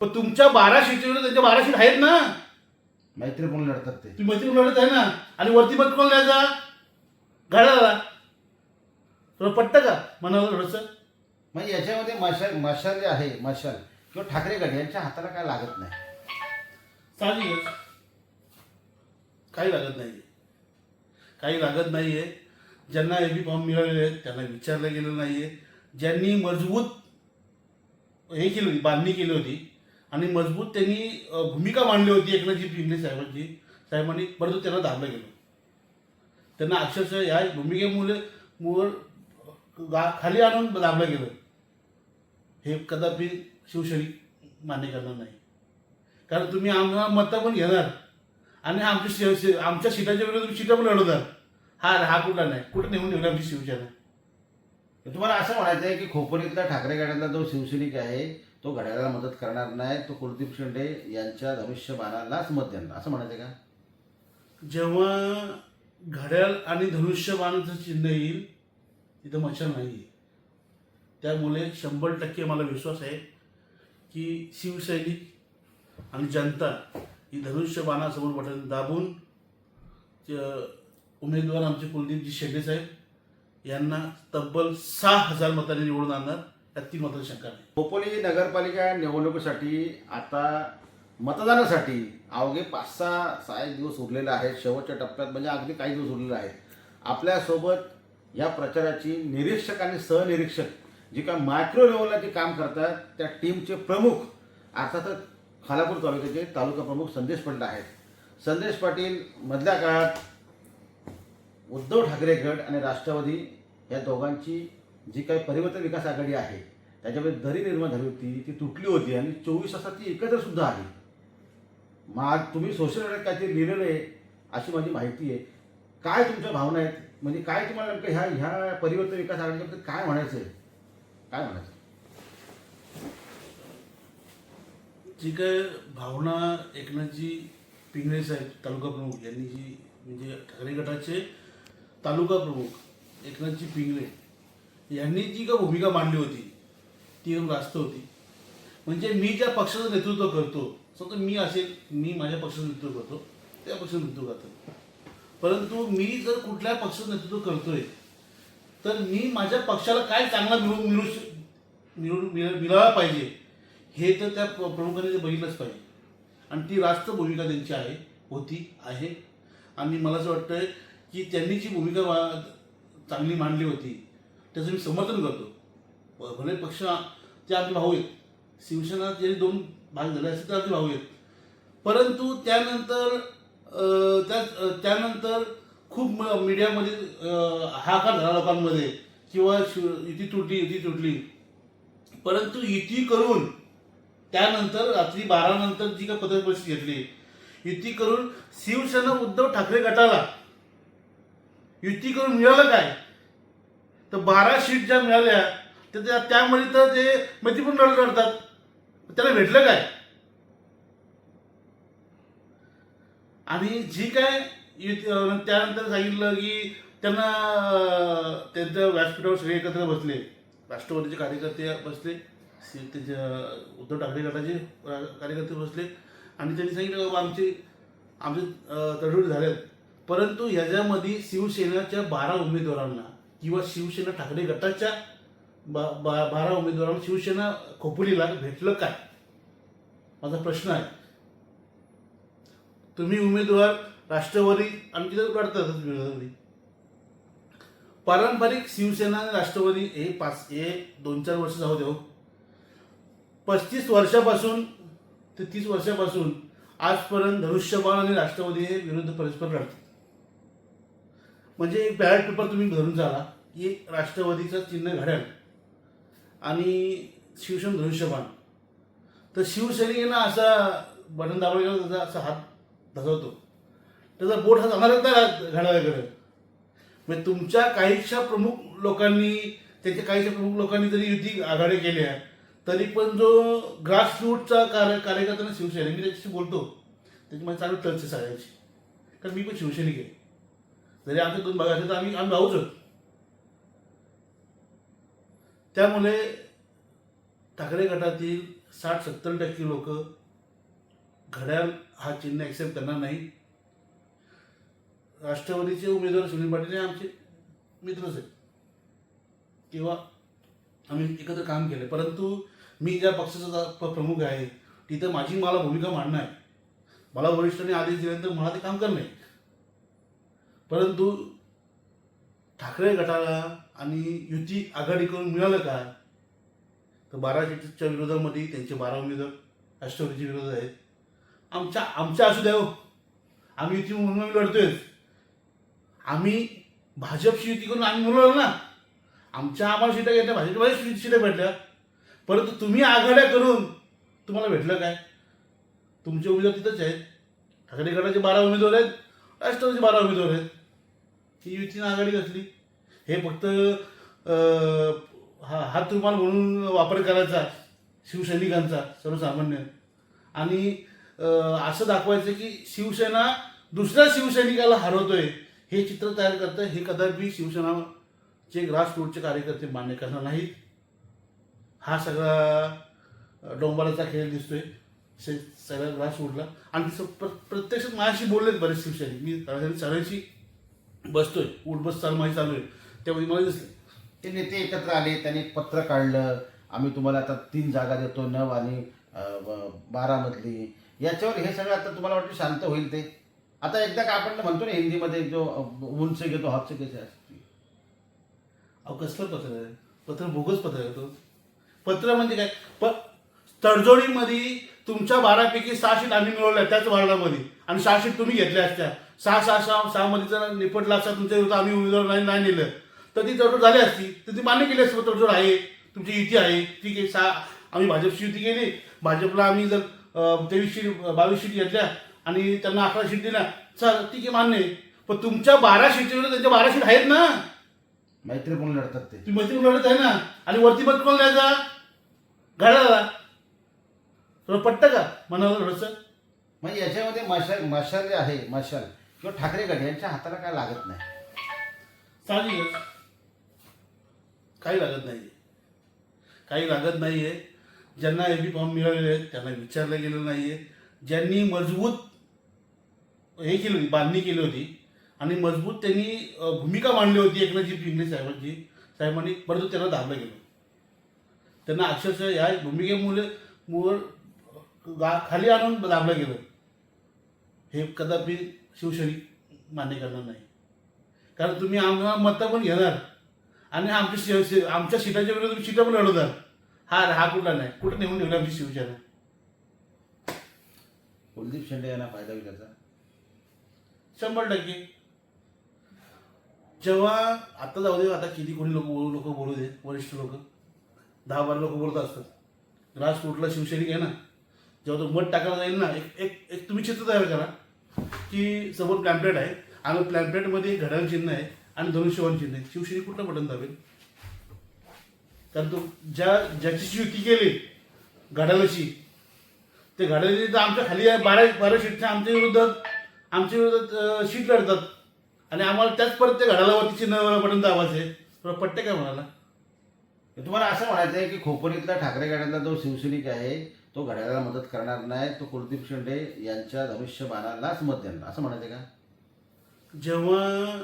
पण तुमच्या बारा सीटवर त्यांच्या बारा सीट आहेत ना. मैत्री कोण लढतात ते. तुम्ही मैत्री लढत आहे ना. आणि वरती मग कोण द्यायचा घड्याला तुला पटतं का मनाला थोडंसं? मग याच्यामध्ये मशाल मशाल जे आहे मशाल किंवा ठाकरे गट यांच्या हाताला काय लागत नाही? साहजिकच काही लागत नाही काही लागत नाही आहे ज्यांना ए बी फॉर्म मिळालेले आहेत त्यांना विचारलं गेलं नाही आहे ज्यांनी मजबूत हे केली होती बांधणी केली होती आणि मजबूत त्यांनी भूमिका मांडली होती एकनाथजी पिंगले साहेबांची. साहेबांनी परंतु त्यांना दाबलं गेलं. त्यांना अक्षरशः या भूमिकेमुळे मुळ गा खाली आणून दाबलं गेलं. हे कदापि शिवसैनिक मान्य करणार नाही. कारण तुम्ही आम्हाला मतं पण घेणार. आणि आमच्या शि- शि- आमच्या सीटाच्या विरोधात तुम्ही सीटा पण लढवणार. हा हा कुठला नाही. कुठं नेऊन ठेवली आमची शिवसेना? तुम्हाला असं म्हणायचं आहे की खोपोलीतला ठाकरे गाड्यातला जो शिवसैनिक आहे तो घड्याळाला मदत करणार नाही तो कुलदीप शिंदे यांच्या धनुष्यबाणालाच मत देणार. असं म्हणायचं का? जेव्हा घड्याळ आणि धनुष्यबाणाचं चिन्ह येईल तिथं मच्छर नाही त्यामुळे शंभर टक्के मला विश्वास आहे की शिवसैनिक आणि जनता ही धनुष्यबाणासमोर बटन दाबून च- उमेदवार आमचे कुलदीपजी शेंडे साहेब यांना तब्बल सहा हजार मतांनी निवडून आणणार. त्यात तीन मात्र शंका नाही. खोपोली नगरपालिका निवडणुकीसाठी आता मतदानासाठी अवघे पाच सहा सहा एक दिवस उरलेले आहेत. शेवटच्या टप्प्यात म्हणजे अगदी काही दिवस उरलेले आहेत. आपल्यासोबत या प्रचाराची निरीक्षक आणि सहनिरीक्षक जे काय मायक्रो लेवलला जे काम करतात त्या टीमचे प्रमुख अर्थातच खालापूर तालुक्याचे तालुका प्रमुख संदेश पाटील आहेत. संदेश पाटील मधल्या काळात उद्धव ठाकरे गट आणि राष्ट्रवादी या दोघांची जी काही परिवर्तन विकास आघाडी आहे त्याच्यामध्ये दरी निर्माण झाली होती ती तुटली होती आणि चोवीस तासात ती एकत्रसुद्धा आली. मग तुम्ही सोशल मीडियात काहीतरी लिहिलेलं आहे अशी माझी माहिती आहे. काय तुमच्या भावना आहेत? म्हणजे काय तुम्हाला नेमकं ह्या ह्या परिवर्तन विकास आघाडीबद्दल काय म्हणायचं आहे? काय म्हणायचं जी काय भावना एकनाथजी पिंगळे साहेब तालुका प्रमुख यांनी जी म्हणजे ठाकरे गटाचे तालुका प्रमुख एकनाथजी पिंगळे यांनी जी का भूमिका मांडली होती ती एकदम रास्त होती. म्हणजे मी ज्या पक्षाचं नेतृत्व करतो समजा मी असेल मी माझ्या पक्षाचं नेतृत्व करतो त्या पक्षाचं नेतृत्व करतो. परंतु मी जर कुठल्या पक्षाचं नेतृत्व करतोय तर मी माझ्या पक्षाला काय चांगला मिळू मिळू श- मिळू मिळ- मिळाला पाहिजे हे तर त्या प्र- प्रमुखांनी बघितलंच पाहिजे. आणि ती रास्त भूमिका त्यांची आहे होती आहे. आणि मला असं वाटतंय की त्यांनी जी भूमिका चांगली मांडली होती त्याचं मी समर्थन करतो. भले पक्ष ते आपले भाऊ आहेत. शिवसेना जरी दोन भाग झाले असते तर आपले भाऊ आहेत. परंतु त्यानंतर त्या त्यानंतर खूप म- मीडियामध्ये हाकार झाला लोकांमध्ये. किंवा शिव- युती तुटली युती तुटली. परंतु युती करून त्यानंतर रात्री बारा नंतर जी काही पत्रकार परिषद घेतली युती करून शिवसेना उद्धव ठाकरे गटाला युती करून मिळालं काय? तर बारा सीट ज्या मिळाल्या तर त्या तर ते मैत्रीपूर्ण लढत लढतात त्याला भेटलं काय? आणि जी काय त्यानंतर सांगितलं की त्यांना त्यांच्या व्यासपीठावर सगळे एकत्र बसले. राष्ट्रवादीचे कार्यकर्ते बसले. त्याचे उद्धव ठाकरे गटाचे कार्यकर्ते बसले. आणि त्यांनी सांगितलं बाबा आमचे आमचे तडजोडी झाल्यात. परंतु ह्याच्यामध्ये शिवसेनेच्या बारा उमेदवारांना किंवा शिवसेना ठाकरे गटाच्या बा बा बारा उमेदवारांना शिवसेना खोपोलीला भेटलं काय? माझा प्रश्न आहे. तुम्ही उमेदवार राष्ट्रवादी आमची तर लढतातच विरोधामध्ये पारंपरिक शिवसेना आणि राष्ट्रवादी हे पाच हे दोन चार वर्ष जाऊ देऊ. पस्तीस वर्षापासून ते तीस वर्षापासून आजपर्यंत धनुष्यबाण आणि राष्ट्रवादी हे विरुद्ध परस्पर लढतात. म्हणजे एक बॅलेट पेपर तुम्ही धरून झाला. की राष्ट्रवादीचं चिन्ह घड्याळ आणि शिवसेना धनुष्यबाण. तर शिवसैनिकांना असा बटन दाबला त्याचा असा हात धगवतो त्याचा बोट हा जाणारच नाही घड्याळाकडे. म्हणजे तुमच्या काहीशा प्रमुख लोकांनी त्यांच्या काहीशा प्रमुख लोकांनी जरी युती आघाडी केल्या तरी पण जो ग्रासरूटचा कार्य कार्यकर्त्यांना शिवसेना मी त्याच्याशी बोलतो. त्याची माझी चालू टच आहे सगळ्यांची कारण मी पण शिवसैनिक आहे. जरी आमच्या दोन भाग तर आम्ही आम्ही भाऊच आहोत. त्यामुळे ठाकरे गटातील साठ सत्तर टक्के लोक घड्याळ हा चिन्ह ॲक्सेप्ट करणार नाही. राष्ट्रवादीचे उमेदवार सुनील पाटील हे आमचे मित्रच आहेत. किंवा आम्ही एकत्र काम केलं परंतु मी ज्या पक्षाचा प्रमुख आहे तिथं माझी मला भूमिका मांडणं आहे मला वरिष्ठांनी आदेश दिल्यानंतर मला ते काम करणे परंतु ठाकरे गटाला आणि युती आघाडी करून मिळालं का? तर बारा सीटच्या विरोधामध्ये त्यांचे बारा उमेदवार राष्ट्रवादीचे विरोध आहेत. आमच्या आमच्या असू द्या हो. आम्ही युती म्हणून आम्ही लढतोय. आम्ही भाजपशी युती करून आम्ही म्हणून ना. आमच्या आम्हाला सीटा घेतल्या भाजपच्या भाजप सीटा भेटल्या. परंतु तुम्ही आघाड्या करून तुम्हाला भेटलं काय? तुमचे उमेदवार तिथंच आहेत. ठाकरे गटाचे बारा उमेदवार आहेत. राष्ट्रवादीचे बारा उमेदवार आहेत. ही युतीनं आघाडी घातली. हे फक्त हा हात रुमाल म्हणून वापर करायचा शिवसैनिकांचा सर्वसामान्य. आणि असं दाखवायचं की शिवसेना दुसऱ्या शिवसैनिकाला हरवतोय हे चित्र तयार करतं हे कदापि शिवसेनाचे ग्रासरूटचे कार्यकर्ते मान्य करणार नाहीत. हा सगळा डोंबाराचा खेळ दिसतोय सगळ्या ग्रासरूटला आणि स- प्र प्रत्यक्षात माझ्याशी बोललेत बरेच शिवसैनिक मी सगळ्यांशी बसतोय उठ बस चालू माझी चालू आहे. त्यामध्ये मला दिसले. ते नेते एकत्र आले त्यांनी एक पत्र काढलं. आम्ही तुम्हाला आता तीन जागा देतो नऊ आणि अं, ब- बारामधली याच्यावर हे सगळं आता तुम्हाला वाटतं शांत होईल ते? आता एकदा का आपण म्हणतो ना हिंदीमध्ये जो अं, उंच घेतो हक्स कैसे असते अहो कसलं पत्र आहे? पत्र बोगस पत्र आहे तो. पत्र म्हणजे काय? प तडजोडीमध्ये तुमच्या बारापैकी सहा शीट आम्ही मिळवल्या त्याच वार्डामध्ये. आणि सहा शीट तुम्ही घेतल्या असत्या. सहा सहा सहा सहा मध्ये जर निपटला असता तुमच्या विरुद्ध आम्ही उमेदवार नाही नाही नेलं. तर ती तडजोड झाली असती. तर ती मान्य केली असती तडजोड आहे. तुमची युती आहे. ठीक आहे सहा आम्ही भाजपची युती केली. भाजपला आम्ही जर तेवीस शीट बावीस शीट घेतल्या आणि त्यांना अकरा शीट दिल्या चल ठीक आहे मान्य आहे. पण तुमच्या बारा शीट त्यांच्या बारा शीट आहेत ना. मैत्री म्हणून लढतात ते. तुम्ही मैत्री लढत आहे ना. आणि वरती मत कोण द्यायचा. घड्याला थोडं पट्ट का? मनाला थोडंसं. म्हणजे याच्यामध्ये मशाल मशाल जे आहे मशाल. किंवा ठाकरे गट यांच्या हाताला काय लागत नाही? साहजिकच काही लागत नाही काही लागत नाही आहे ज्यांना ए बी फॉर्म मिळालेले आहेत त्यांना विचारलं गेलं नाही आहे ज्यांनी मजबूत हे केली होती बांधणी केली होती आणि मजबूत त्यांनी अ, भूमिका मांडली होती एकनाथजी पिंगळे साहेबांची. साहेबांनी परंतु त्यांना दाबलं गेलं. त्यांना अक्षरशः या भूमिकेमुळे मुळे गा खाली आणून दाबलं गेलं. हे कदापि शिवसैनिक मान्य करणार नाही. कारण तुम्ही आम्हाला मतं पण घेणार. आणि आमच्या शि- आमच्या सीटाच्या विरोधात तुम्ही सीटा पण लढवणार. हा हा कुठला नाही. कुठं नेऊन ठेवली आमची शिवसेना? कुलदीप शेंडे यांना फायदा होईल त्याचा. शंभर टक्के. जेव्हा आता जाऊ दे आता किती कोणी लोक बोलू लोक बोलू दे वरिष्ठ लोक. दहा बारा लोक बोलत असतात. ग्रास रूटला शिवसैनिक आहे ना. जेव्हा तो मत टाकायला जाईल ना एक एक एक तुम्ही चित्र तयार करा. की समोर प्लॅम्पलेट आहे. आणि प्लॅम्पलेटमध्ये घड्याळ चिन्ह आहे आणि धनुष्यवान चिन्ह आहे शिवसेने कुठलं बटन दाबेल? कारण तो ज्या ज्याची युती केली घड्याळाची ते घड्याळी तर आमच्या खाली आहे. बारा बारा शीटच्या आमच्या विरोधात आमच्या विरोधात शीट लढतात. आणि आम्हाला त्याच परत त्या घड्याळावरती चिन्ह बटन दाबायचे थोडं पट्टे काय म्हणाला? तुम्हाला असं म्हणायचं आहे की खोपोलीतला ठाकरे गटातला जो शिवसैनिक आहे तो घड्याळाला मदत करणार नाही तो कुलदीप शिंदे यांच्या धनुष्यबाणालाच मत देणार. असं म्हणायचं का? जेव्हा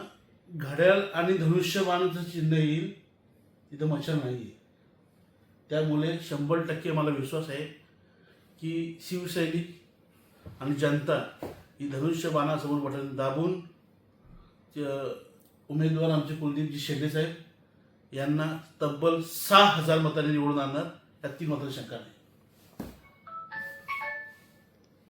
घड्याळ आणि धनुष्यबाणाचं चिन्ह येईल तिथं मच्छर नाही त्यामुळे शंभर टक्के मला विश्वास आहे की शिवसैनिक आणि जनता ही धनुष्यबाणासमोर बटन दाबून उमेदवार आमचे कुलदीपजी शेंडे साहेब यांना तब्बल सहा हजार मतांनी निवडून आणणार यात तीन मात्र शंका नाही.